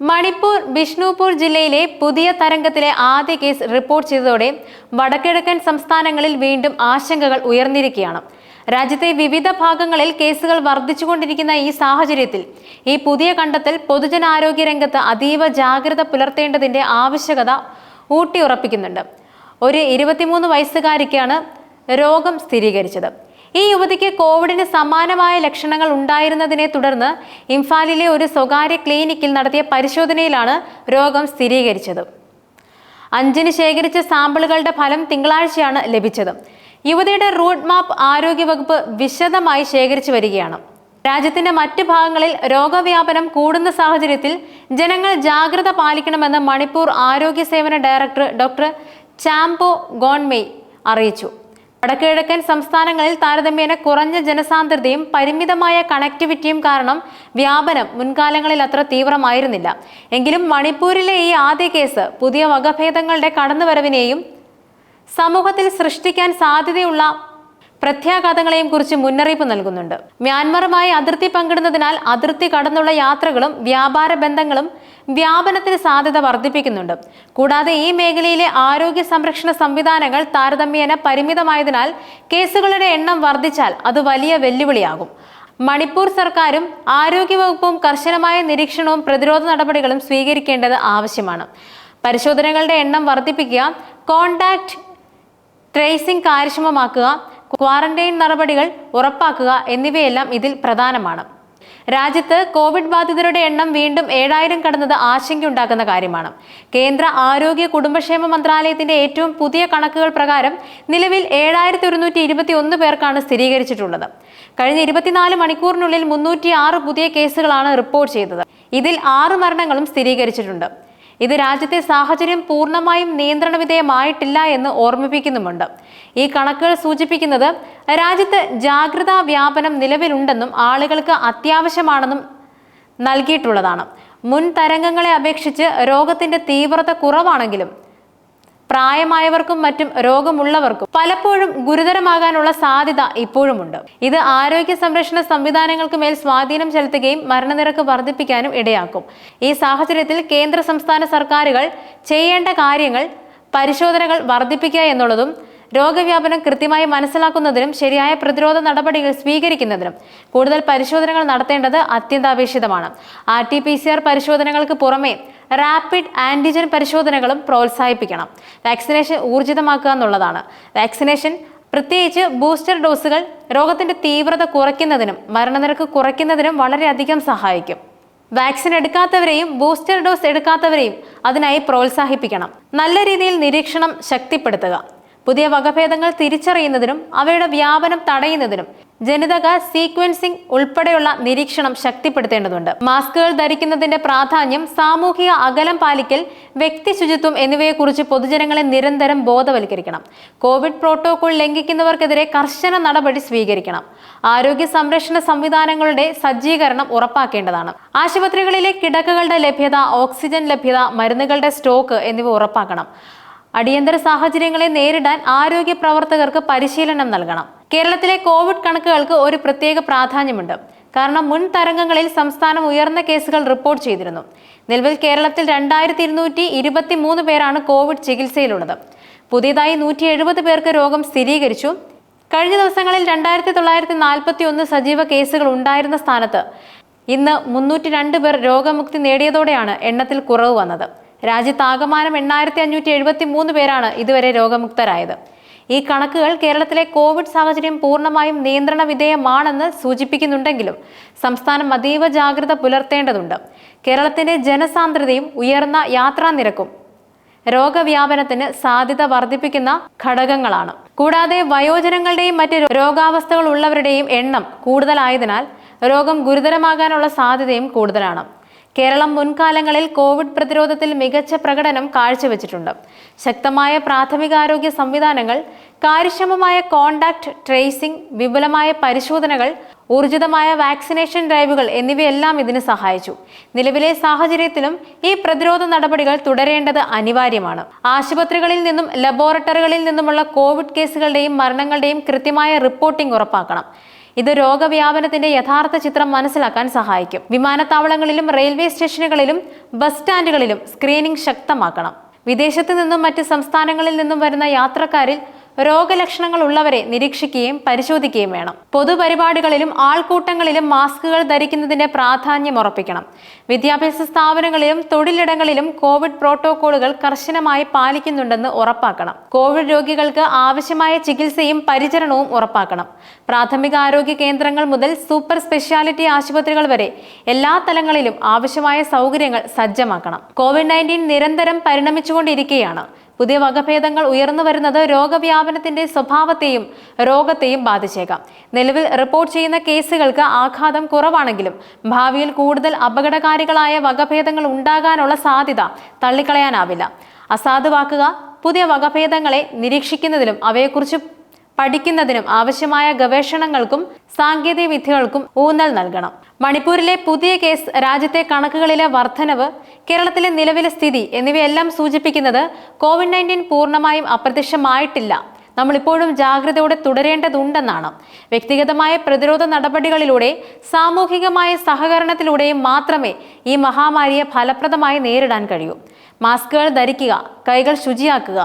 മണിപ്പൂർ ബിഷ്ണുപൂർ ജില്ലയിലെ പുതിയ തരംഗത്തിലെ ആദ്യ കേസ് റിപ്പോർട്ട് ചെയ്തതോടെ വടക്കിഴക്കൻ സംസ്ഥാനങ്ങളിൽ വീണ്ടും ആശങ്കകൾ ഉയർന്നിരിക്കുകയാണ്. രാജ്യത്തെ വിവിധ ഭാഗങ്ങളിൽ കേസുകൾ വർദ്ധിച്ചുകൊണ്ടിരിക്കുന്ന ഈ സാഹചര്യത്തിൽ ഈ പുതിയ കണ്ടെത്തൽ പൊതുജനാരോഗ്യ രംഗത്ത് അതീവ ജാഗ്രത പുലർത്തേണ്ടതിന്റെ ആവശ്യകത ഊട്ടിയുറപ്പിക്കുന്നുണ്ട്. ഒരു ഇരുപത്തിമൂന്ന് വയസ്സുകാരിക്കാണ് രോഗം സ്ഥിരീകരിച്ചത്. ഈ യുവതിക്ക് കോവിഡിന് സമാനമായ ലക്ഷണങ്ങൾ ഉണ്ടായിരുന്നതിനെ തുടർന്ന് ഇംഫാലിലെ ഒരു സ്വകാര്യ ക്ലിനിക്കിൽ നടത്തിയ പരിശോധനയിലാണ് രോഗം സ്ഥിരീകരിച്ചത്. അഞ്ചിന് ശേഖരിച്ച സാമ്പിളുകളുടെ ഫലം തിങ്കളാഴ്ചയാണ് ലഭിച്ചത്. യുവതിയുടെ റൂട്ട് മാപ്പ് ആരോഗ്യവകുപ്പ് വിശദമായി ശേഖരിച്ചു വരികയാണ്. രാജ്യത്തിന്റെ മറ്റ് ഭാഗങ്ങളിൽ രോഗവ്യാപനം കൂടുന്ന സാഹചര്യത്തിൽ ജനങ്ങൾ ജാഗ്രത പാലിക്കണമെന്ന് മണിപ്പൂർ ആരോഗ്യ സേവന ഡയറക്ടർ ഡോക്ടർ ചാംപോ ഗോൺമെയ് അറിയിച്ചു. വടക്കുകിഴക്കൻ സംസ്ഥാനങ്ങളിൽ താരതമ്യേന കുറഞ്ഞ ജനസാന്ദ്രതയും പരിമിതമായ കണക്ടിവിറ്റിയും കാരണം വ്യാപനം മുൻകാലങ്ങളിൽ അത്ര തീവ്രമായിരുന്നില്ല. എങ്കിലും മണിപ്പൂരിലെ ഈ ആദ്യ കേസ് പുതിയ വകഭേദങ്ങളുടെ കടന്നുവരവിനെയും സമൂഹത്തിൽ സൃഷ്ടിക്കാൻ സാധ്യതയുള്ള പ്രത്യാഘാതങ്ങളെയും കുറിച്ച് മുന്നറിയിപ്പ് നൽകുന്നുണ്ട്. മ്യാൻമറുമായി അതിർത്തി പങ്കിടുന്നതിനാൽ അതിർത്തി കടന്നുള്ള യാത്രകളും വ്യാപാര ബന്ധങ്ങളും വ്യാപനത്തിന് സാധ്യത വർദ്ധിപ്പിക്കുന്നുണ്ട്. കൂടാതെ ഈ മേഖലയിലെ ആരോഗ്യ സംരക്ഷണ സംവിധാനങ്ങൾ താരതമ്യേന പരിമിതമായതിനാൽ കേസുകളുടെ എണ്ണം വർദ്ധിച്ചാൽ അത് വലിയ വെല്ലുവിളിയാകും. മണിപ്പൂർ സർക്കാരും ആരോഗ്യവകുപ്പും കർശനമായ നിരീക്ഷണവും പ്രതിരോധ നടപടികളും സ്വീകരിക്കേണ്ടത് ആവശ്യമാണ്. പരിശോധനകളുടെ എണ്ണം വർദ്ധിപ്പിക്കുക കോണ്ടാക്ട് ട്രേസിംഗ് കാര്യക്ഷമമാക്കുക ക്വാറന്റൈൻ നടപടികൾ ഉറപ്പാക്കുക എന്നിവയെല്ലാം ഇതിൽ പ്രധാനമാണ്. രാജ്യത്ത് കോവിഡ് ബാധിതരുടെ എണ്ണം വീണ്ടും ഏഴായിരം കടന്നത് ആശങ്കയുണ്ടാക്കുന്ന കാര്യമാണ്. കേന്ദ്ര ആരോഗ്യ കുടുംബക്ഷേമ മന്ത്രാലയത്തിന്റെ ഏറ്റവും പുതിയ കണക്കുകൾ പ്രകാരം നിലവിൽ ഏഴായിരത്തി ഒരുന്നൂറ്റി ഇരുപത്തി ഒന്ന് പേർക്കാണ് സ്ഥിരീകരിച്ചിട്ടുള്ളത്. കഴിഞ്ഞ ഇരുപത്തിനാല് മണിക്കൂറിനുള്ളിൽ മുന്നൂറ്റി ആറ് പുതിയ കേസുകളാണ് റിപ്പോർട്ട് ചെയ്തത്. ഇതിൽ ആറ് മരണങ്ങളും സ്ഥിരീകരിച്ചിട്ടുണ്ട്. ഇത് രാജ്യത്തെ സാഹചര്യം പൂർണമായും നിയന്ത്രണ വിധേയമായിട്ടില്ല എന്ന് ഓർമ്മിപ്പിക്കുന്നുമുണ്ട്. ഈ കണക്കുകൾ സൂചിപ്പിക്കുന്നത് രാജ്യത്ത് ജാഗ്രതാ വ്യാപനം നിലവിലുണ്ടെന്നും ആളുകൾക്ക് അത്യാവശ്യമാണെന്നും നൽകിയിട്ടുള്ളതാണ്. മുൻ തരംഗങ്ങളെ അപേക്ഷിച്ച് രോഗത്തിന്റെ തീവ്രത കുറവാണെങ്കിലും പ്രായമായവർക്കും മറ്റും രോഗമുള്ളവർക്കും പലപ്പോഴും ഗുരുതരമാകാനുള്ള സാധ്യത ഇപ്പോഴുമുണ്ട്. ഇത് ആരോഗ്യ സംരക്ഷണ സംവിധാനങ്ങൾക്ക് മേൽ സ്വാധീനം ചെലുത്തുകയും മരണനിരക്ക് വർദ്ധിപ്പിക്കാനും ഇടയാക്കും. ഈ സാഹചര്യത്തിൽ കേന്ദ്ര സംസ്ഥാന സർക്കാരുകൾ ചെയ്യേണ്ട കാര്യങ്ങൾ പരിശോധനകൾ വർദ്ധിപ്പിക്കുക എന്നുള്ളതും രോഗവ്യാപനം കൃത്യമായി മനസ്സിലാക്കുന്നതിനും ശരിയായ പ്രതിരോധ നടപടികൾ സ്വീകരിക്കുന്നതിനും കൂടുതൽ പരിശോധനകൾ നടത്തേണ്ടത് അത്യന്താപേക്ഷിതമാണ്. R T P C R പരിശോധനകൾക്ക് പുറമെ റാപ്പിഡ് ആന്റിജൻ പരിശോധനകളും പ്രോത്സാഹിപ്പിക്കണം. വാക്സിനേഷൻ ഊർജിതമാക്കുക എന്നുള്ളതാണ്. വാക്സിനേഷൻ പ്രത്യേകിച്ച് ബൂസ്റ്റർ ഡോസുകൾ രോഗത്തിന്റെ തീവ്രത കുറയ്ക്കുന്നതിനും മരണനിരക്ക് കുറയ്ക്കുന്നതിനും വളരെയധികം സഹായിക്കും. വാക്സിൻ എടുക്കാത്തവരെയും ബൂസ്റ്റർ ഡോസ് എടുക്കാത്തവരെയും അതിനായി പ്രോത്സാഹിപ്പിക്കണം. നല്ല രീതിയിൽ നിരീക്ഷണം ശക്തിപ്പെടുത്തുക. പുതിയ വകഭേദങ്ങൾ തിരിച്ചറിയുന്നതിനും അവയുടെ വ്യാപനം തടയുന്നതിനും ജനിതക സീക്വൻസിംഗ് ഉൾപ്പെടെയുള്ള നിരീക്ഷണം ശക്തിപ്പെടുത്തേണ്ടതുണ്ട്. മാസ്കുകൾ ധരിക്കുന്നതിന്റെ പ്രാധാന്യം സാമൂഹിക അകലം പാലിക്കൽ വ്യക്തി ശുചിത്വം എന്നിവയെക്കുറിച്ച് പൊതുജനങ്ങളെ നിരന്തരം ബോധവൽക്കരിക്കണം. കോവിഡ് പ്രോട്ടോകോൾ ലംഘിക്കുന്നവർക്കെതിരെ കർശന നടപടി സ്വീകരിക്കണം. ആരോഗ്യ സംരക്ഷണ സംവിധാനങ്ങളുടെ സജ്ജീകരണം ഉറപ്പാക്കേണ്ടതാണ്. ആശുപത്രികളിലെ കിടക്കകളുടെ ലഭ്യത ഓക്സിജൻ ലഭ്യത മരുന്നുകളുടെ സ്റ്റോക്ക് എന്നിവ ഉറപ്പാക്കണം. അടിയന്തര സാഹചര്യങ്ങളെ നേരിടാൻ ആരോഗ്യ പ്രവർത്തകർക്ക് പരിശീലനം നൽകണം. കേരളത്തിലെ കോവിഡ് കണക്കുകൾക്ക് ഒരു പ്രത്യേക പ്രാധാന്യമുണ്ട്. കാരണം മുൻ തരംഗങ്ങളിൽ സംസ്ഥാനം ഉയർന്ന കേസുകൾ റിപ്പോർട്ട് ചെയ്തിരുന്നു. നിലവിൽ കേരളത്തിൽ രണ്ടായിരത്തി ഇരുന്നൂറ്റി ഇരുപത്തി മൂന്ന് പേരാണ് കോവിഡ് ചികിത്സയിലുള്ളത്. പുതിയതായി നൂറ്റി എഴുപത് പേർക്ക് രോഗം സ്ഥിരീകരിച്ചു. കഴിഞ്ഞ ദിവസങ്ങളിൽ രണ്ടായിരത്തി തൊള്ളായിരത്തി നാൽപ്പത്തി ഒന്ന് സജീവ കേസുകൾ ഉണ്ടായിരുന്ന സ്ഥാനത്ത് ഇന്ന് മുന്നൂറ്റി രണ്ട് പേർ രോഗമുക്തി നേടിയതോടെയാണ് എണ്ണത്തിൽ കുറവ് വന്നത്. രാജ്യത്താകമാനം എണ്ണായിരത്തി അഞ്ഞൂറ്റി എഴുപത്തി മൂന്ന് പേരാണ് ഇതുവരെ രോഗമുക്തരായത്. ഈ കണക്കുകൾ കേരളത്തിലെ കോവിഡ് സാഹചര്യം പൂർണമായും നിയന്ത്രണ വിധേയമാണെന്ന് സൂചിപ്പിക്കുന്നുണ്ടെങ്കിലും സംസ്ഥാനം അതീവ ജാഗ്രത പുലർത്തേണ്ടതുണ്ട്. കേരളത്തിന്റെ ജനസാന്ദ്രതയും ഉയർന്ന യാത്രാ നിരക്കും രോഗവ്യാപനത്തിന് സാധ്യത വർദ്ധിപ്പിക്കുന്ന ഘടകങ്ങളാണ്. കൂടാതെ വയോജനങ്ങളുടെയും മറ്റ് രോഗാവസ്ഥകൾ ഉള്ളവരുടെയും എണ്ണം കൂടുതലായതിനാൽ രോഗം ഗുരുതരമാകാനുള്ള സാധ്യതയും കൂടുതലാണ്. കേരളം മുൻകാലങ്ങളിൽ കോവിഡ് പ്രതിരോധത്തിൽ മികച്ച പ്രകടനം കാഴ്ചവെച്ചിട്ടുണ്ട്. ശക്തമായ പ്രാഥമികാരോഗ്യ സംവിധാനങ്ങൾ കാര്യക്ഷമമായ കോണ്ടാക്ട് ട്രേസിംഗ് വിപുലമായ പരിശോധനകൾ ഊർജിതമായ വാക്സിനേഷൻ ഡ്രൈവുകൾ എന്നിവയെല്ലാം ഇതിന് സഹായിച്ചു. നിലവിലെ സാഹചര്യത്തിലും ഈ പ്രതിരോധ നടപടികൾ തുടരേണ്ടത് അനിവാര്യമാണ്. ആശുപത്രികളിൽ നിന്നും ലബോറട്ടറികളിൽ നിന്നുമുള്ള കോവിഡ് കേസുകളുടെയും മരണങ്ങളുടെയും കൃത്യമായ റിപ്പോർട്ടിംഗ് ഉറപ്പാക്കണം. ഇത് രോഗവ്യാപനത്തിന്റെ യഥാർത്ഥ ചിത്രം മനസ്സിലാക്കാൻ സഹായിക്കും. വിമാനത്താവളങ്ങളിലും റെയിൽവേ സ്റ്റേഷനുകളിലും ബസ് സ്റ്റാൻഡുകളിലും സ്ക്രീനിംഗ് ശക്തമാക്കണം. വിദേശത്തു നിന്നും മറ്റ് സംസ്ഥാനങ്ങളിൽ നിന്നും വരുന്ന യാത്രക്കാരിൽ രോഗലക്ഷണങ്ങൾ ഉള്ളവരെ നിരീക്ഷിക്കുകയും പരിശോധിക്കുകയും വേണം. പൊതുപരിപാടികളിലും ആൾക്കൂട്ടങ്ങളിലും മാസ്കുകൾ ധരിക്കുന്നതിന്റെ പ്രാധാന്യം ഉറപ്പിക്കണം. വിദ്യാഭ്യാസ സ്ഥാപനങ്ങളിലും തൊഴിലിടങ്ങളിലും കോവിഡ് പ്രോട്ടോകോളുകൾ കർശനമായി പാലിക്കുന്നുണ്ടെന്ന് ഉറപ്പാക്കണം. കോവിഡ് രോഗികൾക്ക് ആവശ്യമായ ചികിത്സയും പരിചരണവും ഉറപ്പാക്കണം. പ്രാഥമിക ആരോഗ്യ കേന്ദ്രങ്ങൾ മുതൽ സൂപ്പർ സ്പെഷ്യാലിറ്റി ആശുപത്രികൾ വരെ എല്ലാ തലങ്ങളിലും ആവശ്യമായ സൗകര്യങ്ങൾ സജ്ജമാക്കണം. കോവിഡ് നയന്റീൻ നിരന്തരം പരിണമിച്ചുകൊണ്ടിരിക്കുകയാണ്. പുതിയ വകഭേദങ്ങൾ ഉയർന്നു വരുന്നത് രോഗവ്യാപനത്തിന്റെ സ്വഭാവത്തെയും രോഗത്തെയും ബാധിച്ചേക്കാം. നിലവിൽ റിപ്പോർട്ട് ചെയ്യുന്ന കേസുകൾക്ക് ആഘാതം കുറവാണെങ്കിലും ഭാവിയിൽ കൂടുതൽ അപകടകാരികളായ വകഭേദങ്ങൾ ഉണ്ടാകാനുള്ള സാധ്യത തള്ളിക്കളയാനാവില്ല. അസാധുവാക്കുക പുതിയ വകഭേദങ്ങളെ നിരീക്ഷിക്കുന്നതിലും അവയെക്കുറിച്ച് പഠിക്കുന്നതിനും ആവശ്യമായ ഗവേഷണങ്ങൾക്കും സാങ്കേതിക വിദ്യകൾക്കും ഊന്നൽ നൽകണം. മണിപ്പൂരിലെ പുതിയ കേസ് രാജ്യത്തെ കണക്കുകളിലെ വർധനവ് കേരളത്തിലെ നിലവിലെ സ്ഥിതി എന്നിവയെല്ലാം സൂചിപ്പിക്കുന്നത് കോവിഡ് നയന്റീൻ പൂർണമായും അപ്രത്യക്ഷമായിട്ടില്ല. നമ്മളിപ്പോഴും ജാഗ്രതയോടെ തുടരേണ്ടതുണ്ടെന്നാണ്. വ്യക്തിഗതമായ പ്രതിരോധ നടപടികളിലൂടെ സാമൂഹികമായ സഹകരണത്തിലൂടെയും മാത്രമേ ഈ മഹാമാരിയെ ഫലപ്രദമായി നേരിടാൻ കഴിയൂ. മാസ്കുകൾ ധരിക്കുക കൈകൾ ശുചിയാക്കുക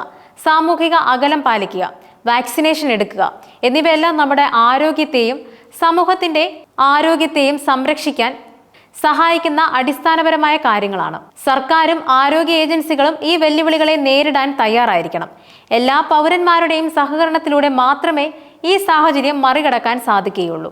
സാമൂഹിക അകലം പാലിക്കുക വാക്സിനേഷൻ എടുക്കുക. എന്നിവയെല്ലാം നമ്മുടെ ആരോഗ്യത്തെയും സമൂഹത്തിന്റെ ആരോഗ്യത്തെയും സംരക്ഷിക്കാൻ സഹായിക്കുന്ന അടിസ്ഥാനപരമായ കാര്യങ്ങളാണ്. സർക്കാരും ആരോഗ്യ ഏജൻസികളും ഈ വെല്ലുവിളികളെ നേരിടാൻ തയ്യാറായിരിക്കണം. എല്ലാ പൗരന്മാരുടെയും സഹകരണത്തിലൂടെ മാത്രമേ ഈ സാഹചര്യം മറികടക്കാൻ സാധിക്കുകയുള്ളൂ.